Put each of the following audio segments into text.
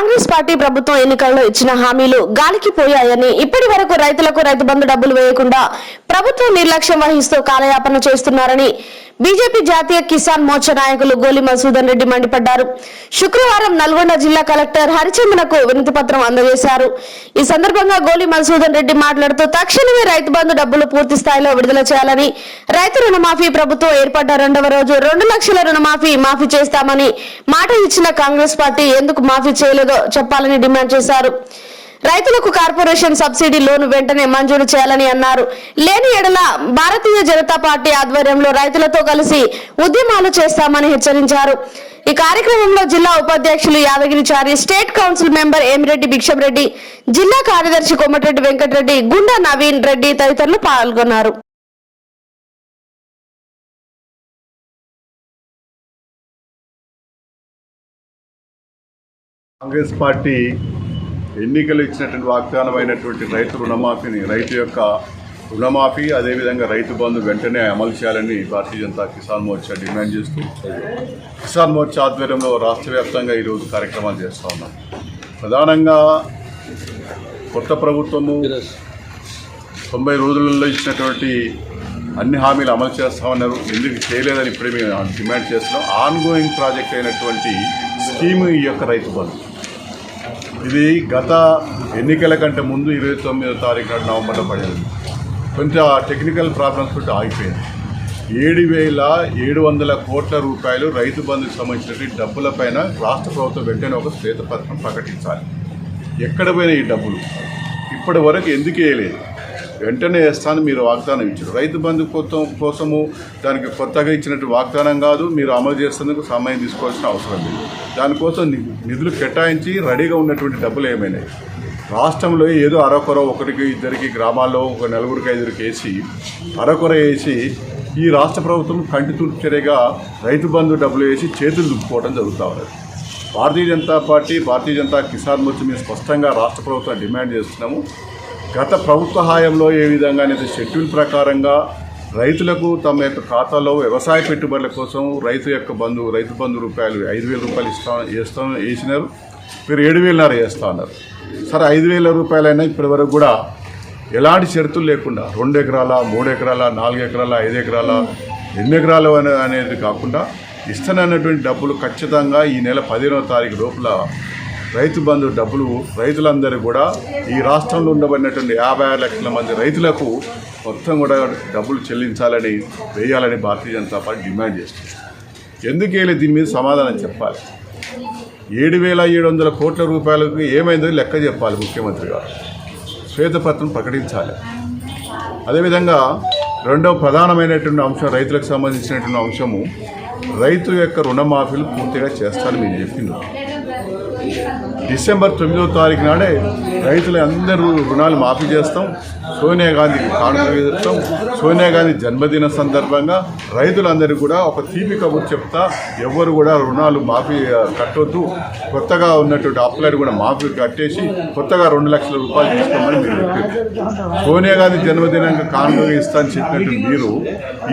Congress party ప్రభుత్వం ఎన్నికల్లో ఇచ్చిన హామీలు గాలికి పోయాయని ఇప్పటి వరకు రైతులకు రైతు బంధు డబ్బులు వేయకుండా ప్రభుత్వం నిర్లక్ష్యం వహిస్తూ కాలయాపన చేస్తున్నారని బీజేపీ జాతీయ కిసాన్ మోర్చా నాయకులు గోలి మసూదన్ రెడ్డి మండిపడ్డారు. శుక్రవారం నల్గొండ జిల్లా కలెక్టర్ హరిచందనకు వినతి పత్రం అందజేశారు. ఈ సందర్భంగా గోలి మసూదన్ రెడ్డి మాట్లాడుతూ తక్షణమే రైతు బంధు డబ్బులు పూర్తి స్థాయిలో విడుదల చేయాలని రైతు రుణమాఫీ ప్రభుత్వం ఏర్పడ్డ రెండవ రోజు రెండు లక్షల రుణమాఫీ మాఫీ చేస్తామని మాట ఇచ్చిన కాంగ్రెస్ పార్టీ ఎందుకు మాఫీ చేయలేదో చెప్పాలని డిమాండ్ చేశారు. రైతులకు కార్పొరేషన్ సబ్సిడీ లోను వెంటనే మంజూరు చేయాలని అన్నారు. లేని ఎడల భారతీయ జనతా పార్టీ ఆధ్వర్యంలో రైతులతో కలిసి ఉద్యమాలు చేస్తామని హెచ్చరించారు. ఈ కార్యక్రమంలో జిల్లా ఉపాధ్యక్షులు Yadagirichari state council member Emireddy Bhiksham Reddy జిల్లా కార్యదర్శి కోమటిరెడ్డి వెంకటరెడ్డి గుండా నవీన్ రెడ్డి తదితరులు పాల్గొన్నారు. కాంగ్రెస్ పార్టీ ఎన్నికలు ఇచ్చినటువంటి వాగ్దానమైనటువంటి రైతు రుణమాఫీని రైతు యొక్క రుణమాఫీ అదేవిధంగా రైతు బంధు వెంటనే అమలు చేయాలని భారతీయ జనతా కిసాన్ మోర్చా డిమాండ్ చేస్తూ కిసాన్ మోర్చా ఆధ్వర్యంలో రాష్ట్ర వ్యాప్తంగా ఈరోజు కార్యక్రమాలు చేస్తూ ఉన్నాం. ప్రధానంగా కొత్త ప్రభుత్వము తొంభై రోజులలో ఇచ్చినటువంటి అన్ని హామీలు అమలు చేస్తామన్నారు. ఎందుకు చేయలేదని ఇప్పుడే మేము డిమాండ్ చేస్తున్నాం. ఆన్గోయింగ్ ప్రాజెక్ట్ అయినటువంటి స్కీమ్ ఈ యొక్క రైతు బంధు. ఇది గత ఎన్నికల కంటే ముందు ఇరవై తొమ్మిదో తారీఖు నాడు నవంబర్లో పడింది. కొంచెం టెక్నికల్ ప్రాబ్లమ్స్ తోటి ఆగిపోయింది. ఏడు వేల ఏడు వందల కోట్ల రూపాయలు రైతు బంధుకు సంబంధించినటువంటి డబ్బులపైన రాష్ట్ర ప్రభుత్వం వెంటనే ఒక శ్వేతపత్రం ప్రకటించాలి. ఎక్కడ పోయినా ఈ డబ్బులు? ఇప్పటి వరకు ఎందుకు వేయలేదు? వెంటనే వేస్తాను మీరు వాగ్దానం ఇచ్చారు. రైతు బంధు కోసం కోసము దానికి కొత్తగా ఇచ్చినట్టు వాగ్దానం కాదు మీరు అమలు చేసేందుకు సమయం తీసుకోవాల్సిన అవసరం లేదు. దానికోసం ని- నిధులు కేటాయించి రెడీగా ఉన్నటువంటి డబ్బులు ఏమైనాయి? రాష్ట్రంలో ఏదో అరకొర ఒకరికి ఇద్దరికి గ్రామాల్లో ఒక నలుగురికి ఐదుగురికి వేసి అరకొర వేసి ఈ రాష్ట్ర ప్రభుత్వం కంటి చర్యగా రైతు బంధు డబ్బులు వేసి చేతులు దుక్కుకోవడం జరుగుతూ ఉన్నది. భారతీయ జనతా పార్టీ భారతీయ జనతా కిసాన్ మోర్చా మేము స్పష్టంగా రాష్ట్ర ప్రభుత్వం డిమాండ్ చేస్తున్నాము. గత ప్రభుత్వ హాయంలో ఏ విధంగా అనేది షెడ్యూల్ ప్రకారంగా రైతులకు తమ యొక్క ఖాతాలో వ్యవసాయ పెట్టుబడుల కోసం రైతు యొక్క బంధు రైతు బంధు రూపాయలు ఐదు వేల రూపాయలు ఇస్తా వేస్తా వేసినారు. మీరు ఏడు వేలన్నర వేస్తా ఉన్నారు సరే ఐదు వేల రూపాయలైనా ఇప్పటి వరకు కూడా ఎలాంటి షరతులు లేకుండా రెండు ఎకరాల మూడు ఎకరాల నాలుగు ఎకరాల ఐదు ఎకరాల ఎన్ని ఎకరాలు అనేది కాకుండా ఇస్తానన్నటువంటి డబ్బులు ఖచ్చితంగా ఈ నెల పదిహేనవ తారీఖు లోపల రైతు బంధు డబ్బులు రైతులందరూ కూడా ఈ రాష్ట్రంలో ఉండబడినటువంటి యాభై ఆరు లక్షల మంది రైతులకు మొత్తం కూడా డబ్బులు చెల్లించాలని వేయాలని భారతీయ జనతా పార్టీ డిమాండ్ చేస్తుంది. ఎందుకు వేయలేదు? దీని మీద సమాధానం చెప్పాలి. ఏడు వేల ఏడు వందల కోట్ల రూపాయలకు ఏమైందో లెక్క చెప్పాలి ముఖ్యమంత్రి గారు. శ్వేతపత్రం ప్రకటించాలి. అదేవిధంగా రెండవ ప్రధానమైనటువంటి అంశం రైతులకు సంబంధించినటువంటి అంశము రైతు యొక్క రుణమాఫీలు పూర్తిగా చేస్తారని మీరు చెప్పిండ్రు డిసెంబర్ తొమ్మిదవ తారీఖు నాడే రైతులు అందరూ రుణాలు మాఫీ చేస్తాం. సోనియా గాంధీ కానుక ఇస్తాం సోనియా గాంధీ జన్మదిన సందర్భంగా రైతులందరూ కూడా ఒక తీపి కబుర్ చెప్తా ఎవరు కూడా రుణాలు మాఫీ కట్టొద్దు. కొత్తగా ఉన్నటువంటి అప్లైడ్ కూడా మాఫీ కట్టేసి కొత్తగా రెండు లక్షల రూపాయలు తీసుకోమని మీరు చెప్పారు. సోనియా గాంధీ జన్మదినంగా కానుక ఇస్తా అని చెప్పినట్టు మీరు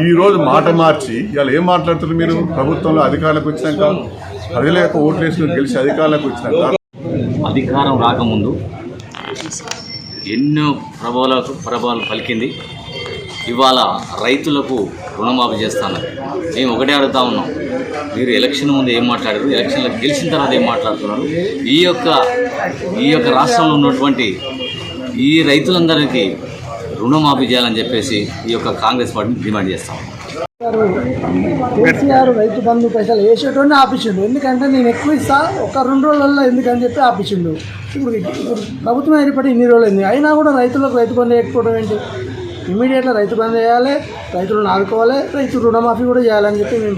ఈరోజు మాట మార్చి ఇవాళ ఏం మాట్లాడుతున్నారు మీరు? ప్రభుత్వంలో అధికారులకు వచ్చినాక? ప్రజల యొక్క ఓట్లు వేసుకుని గెలిచి అధికారులకు వచ్చినాక అధికారం రాకముందు ఎన్నో ప్రభావాలకు ప్రభావాలు పలికింది. ఇవాళ రైతులకు రుణమాఫీ చేస్తాను. మేము ఒకటే అడుగుతా ఉన్నాం. మీరు ఎలక్షన్ ముందు ఏం మాట్లాడారు? ఎలక్షన్లో గెలిచిన తర్వాత ఏం మాట్లాడుతున్నారు? ఈ యొక్క ఈ యొక్క రాష్ట్రంలో ఉన్నటువంటి ఈ రైతులందరికీ రుణమాఫీ చేయాలని చెప్పేసి ఈ యొక్క కాంగ్రెస్ పార్టీని డిమాండ్ చేస్తాం. కేసీఆర్ రైతు బంధు పైసలు వేసేటోనే ఆపించిండు. ఎందుకంటే నేను ఎక్కువ ఇస్తా ఒక రెండు రోజులలో ఎందుకని చెప్పి ఆపించిండు. ఇప్పుడు ఇప్పుడు ప్రభుత్వం ఏర్పడి ఇన్ని రోజులు అయింది అయినా కూడా రైతులకు రైతు బంధు వేయకపోవడం ఏంటి? ఇమీడియట్గా రైతు బంధు చేయాలి రైతులను ఆదుకోవాలి రైతు రుణమాఫీ కూడా చేయాలని చెప్పి మేము